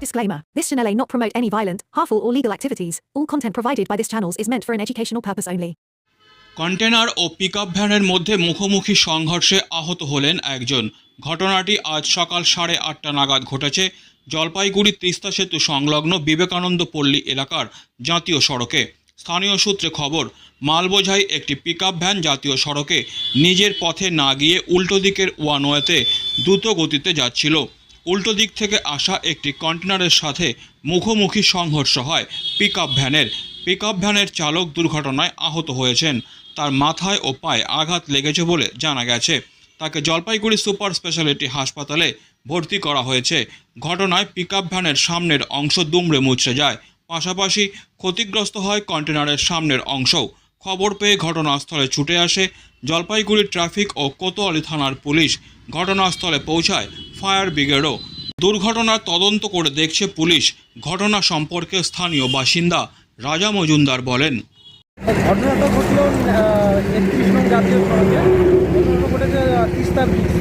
Disclaimer This channel may not promote any violent, harmful, or legal activities. All content provided by this channel is meant for an educational purpose only. Container O pickup ভ্যানের মধ্যে মুখোমুখি সংঘর্ষে আহত হলেন একজন ঘটনাটি আজ সকাল সাড়ে আটটা নাগাদ ঘটেছে জলপাইগুড়ি তিস্তা সেতু সংলগ্ন বিবেকানন্দ পল্লী এলাকার জাতীয় সড়কে স্থানীয় সূত্রে খবর মালবোঝাই একটি পিকআপ ভ্যান জাতীয় সড়কে নিজের পথে না গিয়ে উল্টো দিকের ওয়ানওয়েতে দ্রুত গতিতে যাচ্ছিল উল্টো দিক থেকে আসা একটি কন্টেনারের সাথে মুখোমুখি সংঘর্ষ হয় পিকআপ ভ্যানের। পিকআপ ভ্যানের চালক দুর্ঘটনায় আহত হয়েছেন। তার মাথায় ও পায়ে আঘাত লেগেছে বলে জানা গেছে। তাকে জলপাইগুড়ি সুপার স্পেশালিটি হাসপাতালে ভর্তি করা হয়েছে। ঘটনায় পিকআপ ভ্যানের সামনের অংশ দুমড়ে মুচড়ে যায়। পাশাপাশি ক্ষতিগ্রস্ত হয় কন্টেনারের সামনের অংশও। খবর পেয়ে ঘটনাস্থলে ছুটে আসে জলপাইগুড়ি ট্রাফিক ও কোতোয়ালি থানার পুলিশ। ঘটনাস্থলে পৌঁছায় ফায়ার ব্রিগেডও দুর্ঘটনার তদন্ত করে দেখছে পুলিশ। ঘটনা সম্পর্কে স্থানীয় বাসিন্দা রাজা মজুমদার বলেন। ঘটনাটা ঘটলো একত্রিশ নং জাতীয় সড়কে ঘটেছে তিস্তা ব্রিজ।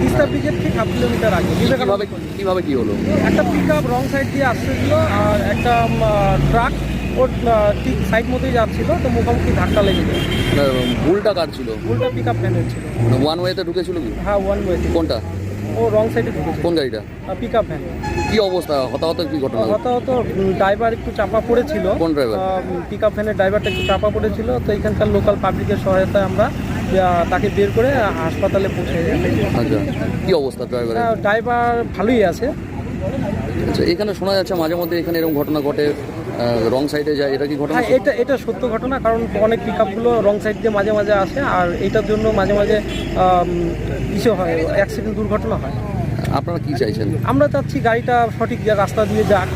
তিস্তা ব্রিজের ঠিক হাফ কিলোমিটার আগে। কীভাবে কীভাবে হলো? একটা পিক আপ রং সাইড দিয়ে আসতেছিল আর একটা ট্রাক ওর ঠিক সাইড মতোই যাচ্ছিল তো মুখোমুখি ধাক্কা লেগে যায় মানে ভুলটা কার ছিল? উল্টা পিক আপ ভ্যানের ছিল। মানে ওয়ান ওয়েতে ঢুকেছিল কি? হ্যাঁ ওয়ান ওয়ে কোনটা? ও রং সাইডে ঢুকেছে। কোন গাড়িটা? পিক আপ ভ্যান কি অবস্থা? হতাহত কি ঘটনা? হতাহত ড্রাইভার একটু চাপা পড়েছিল। কোন driver? পিক আপ ভ্যানের ড্রাইভারটা একটু চাপা পড়েছিল। তো এখানকার লোকাল পাবলিকের সহায়তায় আমরা তাকে বের করে হাসপাতালে পৌঁছে আচ্ছা কি অবস্থা ড্রাইভারের ড্রাইভার ভালোই আছে। আচ্ছা এখানে শোনা যাচ্ছে মাঝে মধ্যে এখানে এরকম ঘটনা ঘটে। রং সাইডে যায় এটা কি ঘটনা হ্যাঁ এটা এটা সত্য ঘটনা কারণ অনেক পিক আপগুলো রং সাইড দিয়ে মাঝে মাঝে আসে আর এটার জন্য মাঝে মাঝে কিছু ইসে হয় অ্যাক্সিডেন্ট দুর্ঘটনা হয়। আপনারা কি চাইছেন? আমরা চাচ্ছি গাড়িটা সঠিক রাস্তা দিয়ে যাক।